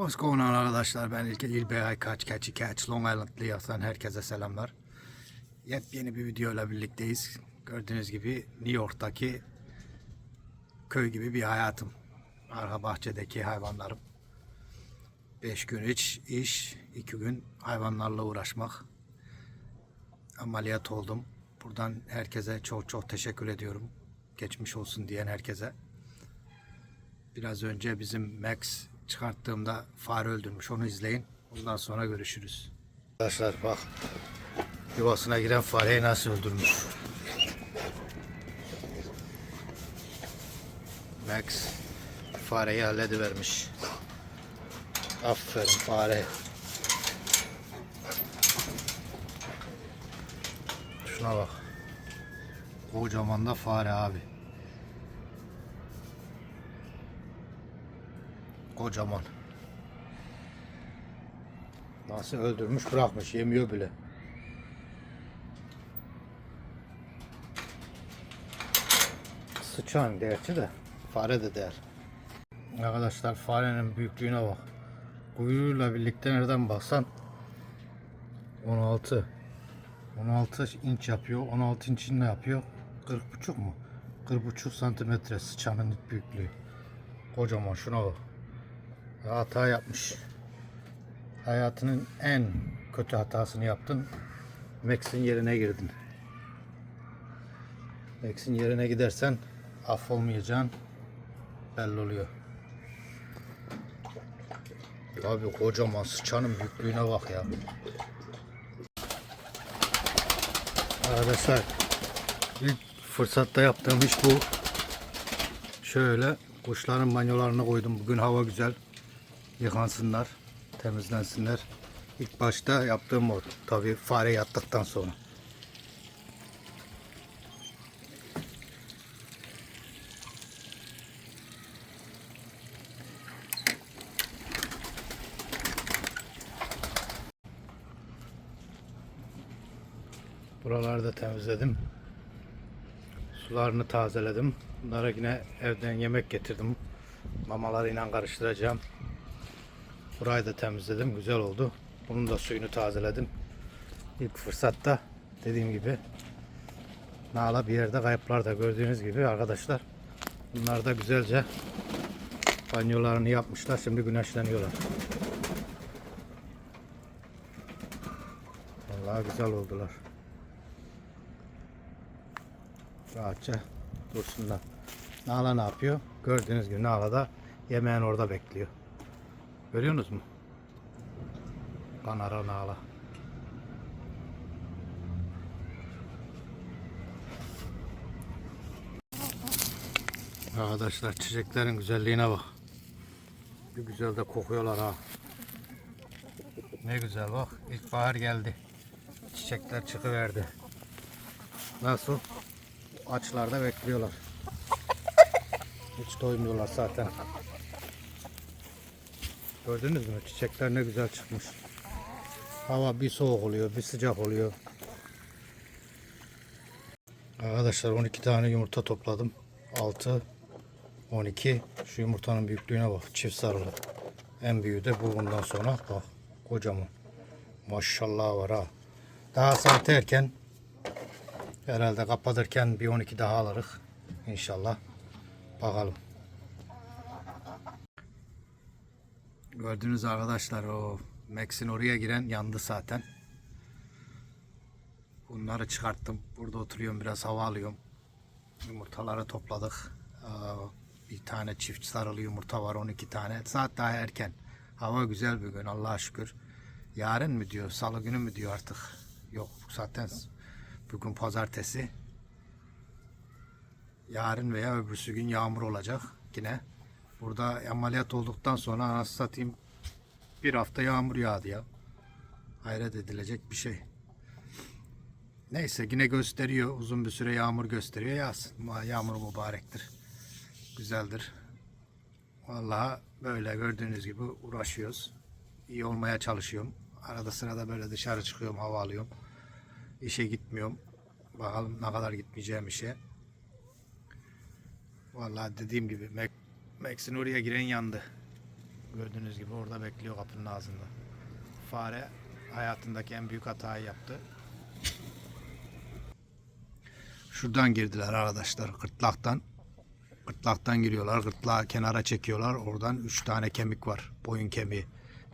What's going on arkadaşlar? Ben İlke İlbey Kaç Catchy Catch Long Island'lı yazan herkese selamlar. Yepyeni bir videoyla birlikteyiz. Gördüğünüz gibi New York'taki köy gibi bir hayatım. Arka bahçedeki hayvanlarım. 5 gün iç iş, 2 gün hayvanlarla uğraşmak. Ameliyat oldum. Buradan herkese çok çok teşekkür ediyorum. Geçmiş olsun diyen herkese. Biraz önce bizim Max çıkarttığımda fare öldürmüş. Onu izleyin. Ondan sonra görüşürüz. Arkadaşlar bak yuvasına giren fareyi nasıl öldürmüş. Max fareyi halledivermiş. Aferin fare. Şuna bak. Kocaman da fare abi. Kocaman. Nasıl öldürmüş bırakmış yemiyor bile. Sıçan gerçi de fare de der. Arkadaşlar farenin büyüklüğüne bak. Kuyruğuyla birlikte nereden baksan 16 16 inç yapıyor. 16 inçin ne yapıyor? 40 buçuk mu? 40 buçuk santimetre sıçanın büyüklüğü. Kocaman şuna bak. Hata yapmış. Hayatının en kötü hatasını yaptın. Max'in yerine girdin. Max'in yerine gidersen affolmayacağın belli oluyor. Abi kocaman sıçanın büyüklüğüne bak ya. Arkadaşlar ilk fırsatta yaptığım iş bu. Şöyle kuşların banyolarını koydum. Bugün hava güzel. Yıkansınlar, temizlensinler. İlk başta yaptığım o. Tabii fare yattıktan sonra. Buraları da temizledim. Sularını tazeledim. Bunlara yine evden yemek getirdim. Mamalarıyla karıştıracağım. Burayı da temizledim. Güzel oldu. Bunun da suyunu tazeledim. İlk fırsatta dediğim gibi Nala bir yerde kayıplarda gördüğünüz gibi arkadaşlar. Bunlar da güzelce banyolarını yapmışlar. Şimdi güneşleniyorlar. Vallahi güzel oldular. Rahatça dursunlar. Nala ne yapıyor? Gördüğünüz gibi Nala da yemeğini orada bekliyor. Görüyorsunuz mu? Kanara Nala. Arkadaşlar çiçeklerin güzelliğine bak. Bir güzel de kokuyorlar ha. Ne güzel bak. İlkbahar geldi. Çiçekler çıkıverdi. Nasıl? Açlarda bekliyorlar. Hiç doymuyorlar zaten. Gördünüz mü? Çiçekler ne güzel çıkmış. Hava bir soğuk oluyor, bir sıcak oluyor. Arkadaşlar 12 tane yumurta topladım. 6 12 şu yumurtanın büyüklüğüne bak. Çift sarılı. En büyüğü de bu bundan sonra bak. Kocaman. Maşallah var ha. Daha saat erken herhalde kapatırken bir 12 daha alırız. İnşallah. Bakalım. Gördünüz arkadaşlar o Max'in oraya giren yandı zaten. Bunları çıkarttım. Burada oturuyorum biraz hava alıyorum. Yumurtaları topladık. Bir tane çift sarılı yumurta var 12 tane. Saat daha erken. Hava güzel bir gün Allah'a şükür. Yarın mı diyor, salı günü mü diyor artık. Yok zaten bugün pazartesi. Yarın veya öbürsü gün yağmur olacak yine. Burada ameliyat olduktan sonra anasını satayım bir hafta yağmur yağdı ya. Hayret edilecek bir şey. Neyse yine gösteriyor. Uzun bir süre yağmur gösteriyor. Yağsın. Yağmur mübarektir. Güzeldir. Vallahi böyle gördüğünüz gibi uğraşıyoruz. İyi olmaya çalışıyorum. Arada sırada böyle dışarı çıkıyorum, hava alıyorum. İşe gitmiyorum. Bakalım ne kadar gitmeyeceğim işe. Vallahi dediğim gibi Max'in oraya giren yandı. Gördüğünüz gibi orada bekliyor kapının ağzında. Fare hayatındaki en büyük hatayı yaptı. Şuradan girdiler arkadaşlar gırtlaktan. Gırtlaktan giriyorlar. Gırtlağı kenara çekiyorlar. Oradan 3 tane kemik var. Boyun kemiği.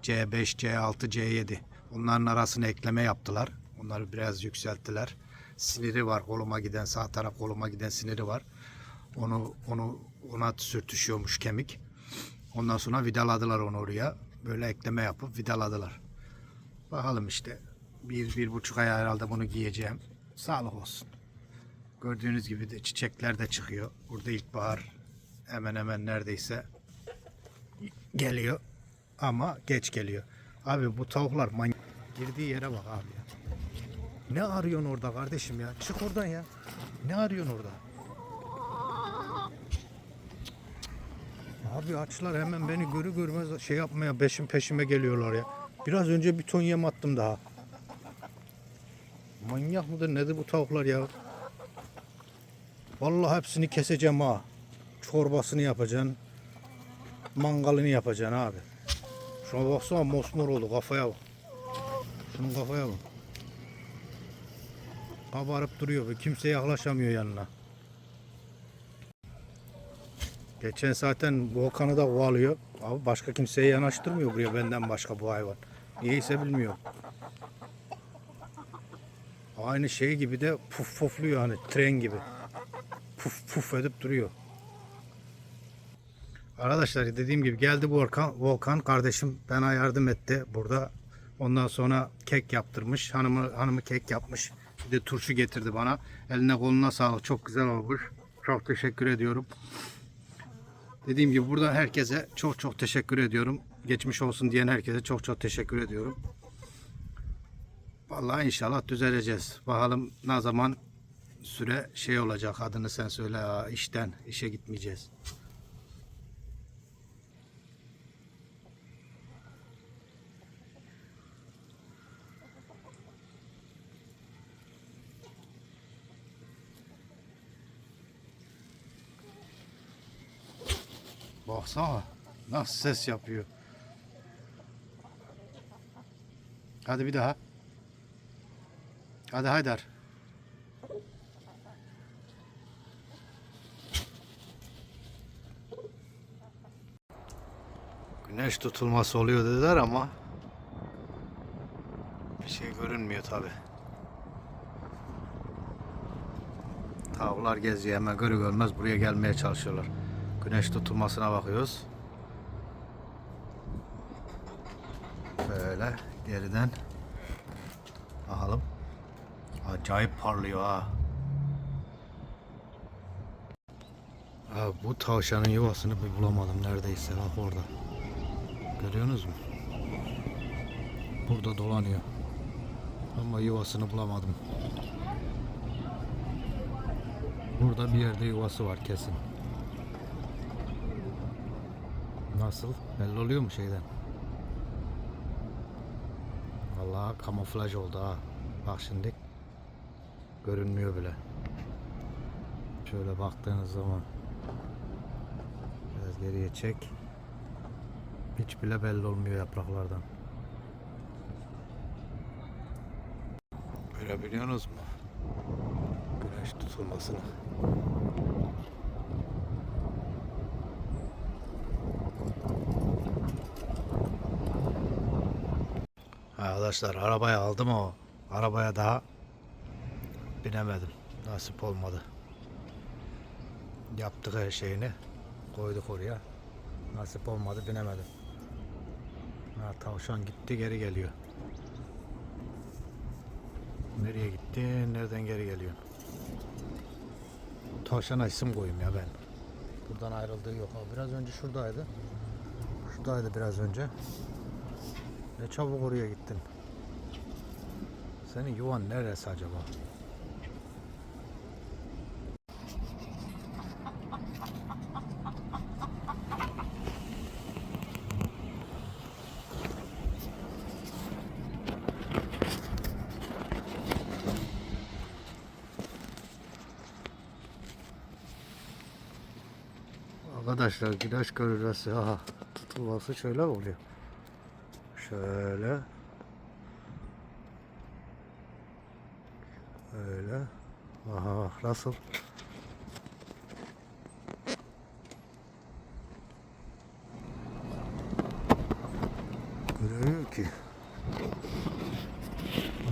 C5, C6, C7. Onların arasına ekleme yaptılar. Onları biraz yükselttiler. Siniri var. Koluma giden sağ taraf koluma giden siniri var. Onu onu ona sürtüşüyormuş kemik. Ondan sonra vidaladılar onu oraya. Böyle ekleme yapıp vidaladılar. Bakalım işte. Bir, bir buçuk ay herhalde bunu giyeceğim. Sağlık olsun. Gördüğünüz gibi de çiçekler de çıkıyor. Burada ilkbahar hemen hemen neredeyse geliyor. Ama geç geliyor. Abi bu tavuklar man girdiği yere bak abi ya. Ne arıyorsun orada kardeşim ya? Çık oradan ya. Ne arıyorsun orada? Abi açlar hemen beni görü görmez şey yapmaya peşim peşime geliyorlar ya. Biraz önce bir ton yem attım daha. Manyak mıdır nedir bu tavuklar ya? Vallahi hepsini keseceğim ha. Çorbasını yapacaksın. Mangalını yapacaksın abi. Şuna baksana mosmor oldu kafaya bak. Şunun kafaya bak. Kabarıp duruyor kimse yaklaşamıyor yanına. Geçen zaten Volkan'ı da kovalıyor. Abi başka kimseye yanaştırmıyor buraya benden başka bu hayvan. Niyeyse bilmiyorum. Aynı şey gibi de puf pufluyor hani tren gibi. Puf puf edip duruyor. Arkadaşlar dediğim gibi geldi Volkan, Volkan kardeşim bana yardım etti burada. Ondan sonra kek yaptırmış. Hanımı hanımı kek yapmış. Bir de turşu getirdi bana. Eline koluna sağlık. Çok güzel olmuş. Çok teşekkür ediyorum. Dediğim gibi burada herkese çok çok teşekkür ediyorum. Geçmiş olsun diyen herkese çok çok teşekkür ediyorum. Vallahi inşallah düzeleceğiz. Bakalım ne zaman süre şey olacak adını sen söyle işten işe gitmeyeceğiz. Baksana nasıl ses yapıyor. Hadi bir daha. Hadi Haydar. Güneş tutulması oluyor dediler ama bir şey görünmüyor tabi. Tavuklar geziyor hemen görü görmez buraya gelmeye çalışıyorlar. Güneş tutulmasına bakıyoruz. Böyle geriden bakalım. Acayip parlıyor ha. Ha bu tavşanın yuvasını bir bulamadım neredeyse bak orada. Görüyorsunuz mu? Burada dolanıyor. Ama yuvasını bulamadım. Burada bir yerde yuvası var kesin. Nasıl? Belli oluyor mu şeyden? Vallahi kamuflaj oldu ha. Bak şimdi görünmüyor bile. Şöyle baktığınız zaman biraz geriye çek. Hiç bile belli olmuyor yapraklardan. Görebiliyorsunuz mu? Güneş tutulmasını. Arkadaşlar arabaya aldım o. Arabaya daha binemedim. Nasip olmadı. Yaptık her şeyini. Koyduk oraya. Nasip olmadı binemedim. Ha, tavşan gitti geri geliyor. Nereye gitti? Nereden geri geliyor? Tavşana isim koyayım ya ben. Buradan ayrıldığı yok. Biraz önce şuradaydı. Şuradaydı biraz önce. Ne çabuk oraya gittin. Senin yuvan neresi acaba? Arkadaşlar güneş görürüz. Aha. tuvası şöyle oluyor. Şöyle. Öyle. Aha bak nasıl? Göremiyor ki.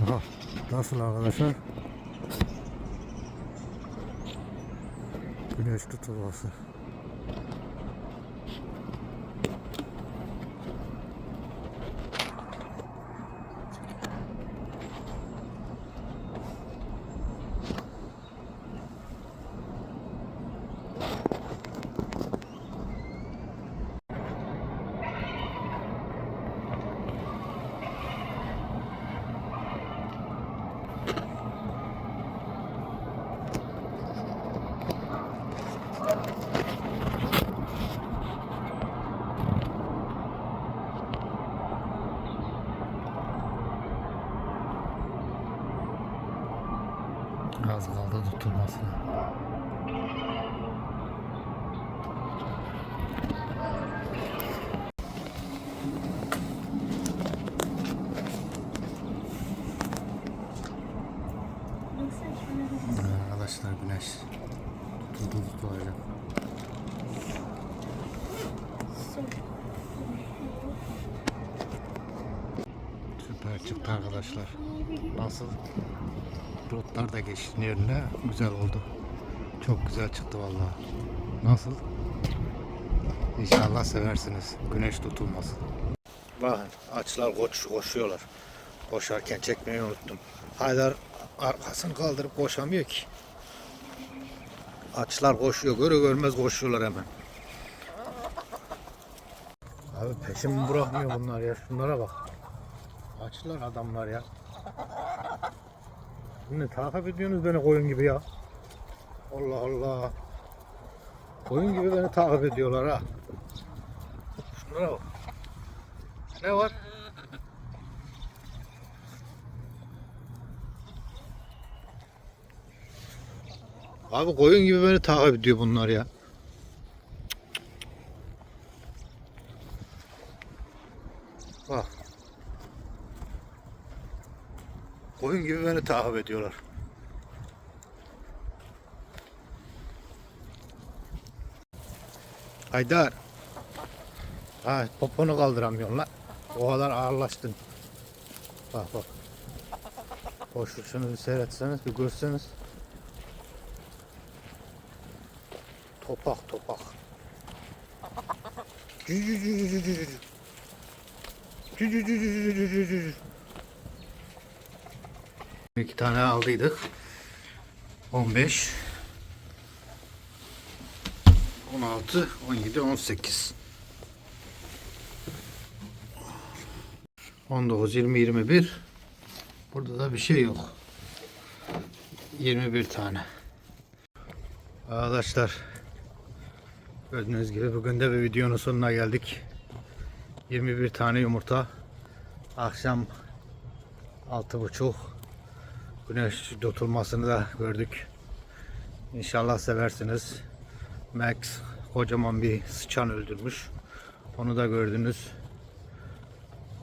Aha nasıl arkadaşlar? Güneş tutulması. Az kaldı tutulmasına. Arkadaşlar güneş tutuldu tutulacak. Süper çıktı arkadaşlar. Nasıl? Rotlar da geçti yerine. Güzel oldu. Çok güzel çıktı vallahi. Nasıl? İnşallah seversiniz. Güneş tutulmasın. Bakın açlar koş, koşuyorlar. Koşarken çekmeyi unuttum. Haydar arkasını kaldırıp koşamıyor ki. Açlar koşuyor. Görü görmez koşuyorlar hemen. Abi peşimi bırakmıyor bunlar ya. Şunlara bak. Açlar adamlar ya. Ne takip ediyorsunuz beni koyun gibi ya. Allah Allah. Koyun gibi beni takip ediyorlar ha. Şunlara bak. Ne var? Abi koyun gibi beni takip ediyor bunlar ya. Bak. Koyun gibi beni takip ediyorlar. Haydar. Ha, poponu kaldıramıyorsun lan. O kadar ağırlaştın. Bak bak. Koşuşunu bir seyretseniz, bir görseniz. Topak topak. Cü cü cü cü cü cü cü. Cü cü cü cü cü cü cü cü. İki tane aldıydık. 15 16 17 18 19 20 21 Burada da bir şey yok. 21 tane. Arkadaşlar gördüğünüz gibi bugün de bir videonun sonuna geldik. 21 tane yumurta. Akşam 6.30 Güneş tutulmasını da gördük. İnşallah seversiniz. Max kocaman bir sıçan öldürmüş. Onu da gördünüz.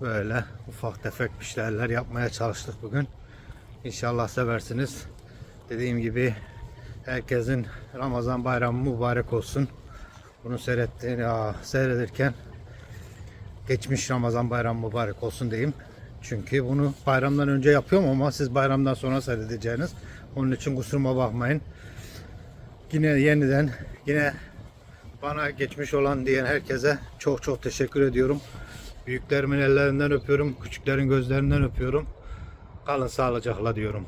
Böyle ufak tefek bir şeyler yapmaya çalıştık bugün. İnşallah seversiniz. Dediğim gibi herkesin Ramazan bayramı mübarek olsun. Bunu seyrettiğin, ya, seyredirken geçmiş Ramazan bayramı mübarek olsun diyeyim. Çünkü bunu bayramdan önce yapıyorum ama siz bayramdan sonra seyredeceğiniz. Onun için kusuruma bakmayın. Yine yeniden yine bana geçmiş olan diyen herkese çok çok teşekkür ediyorum. Büyüklerimin ellerinden öpüyorum, küçüklerin gözlerinden öpüyorum. Kalın sağlıcakla diyorum.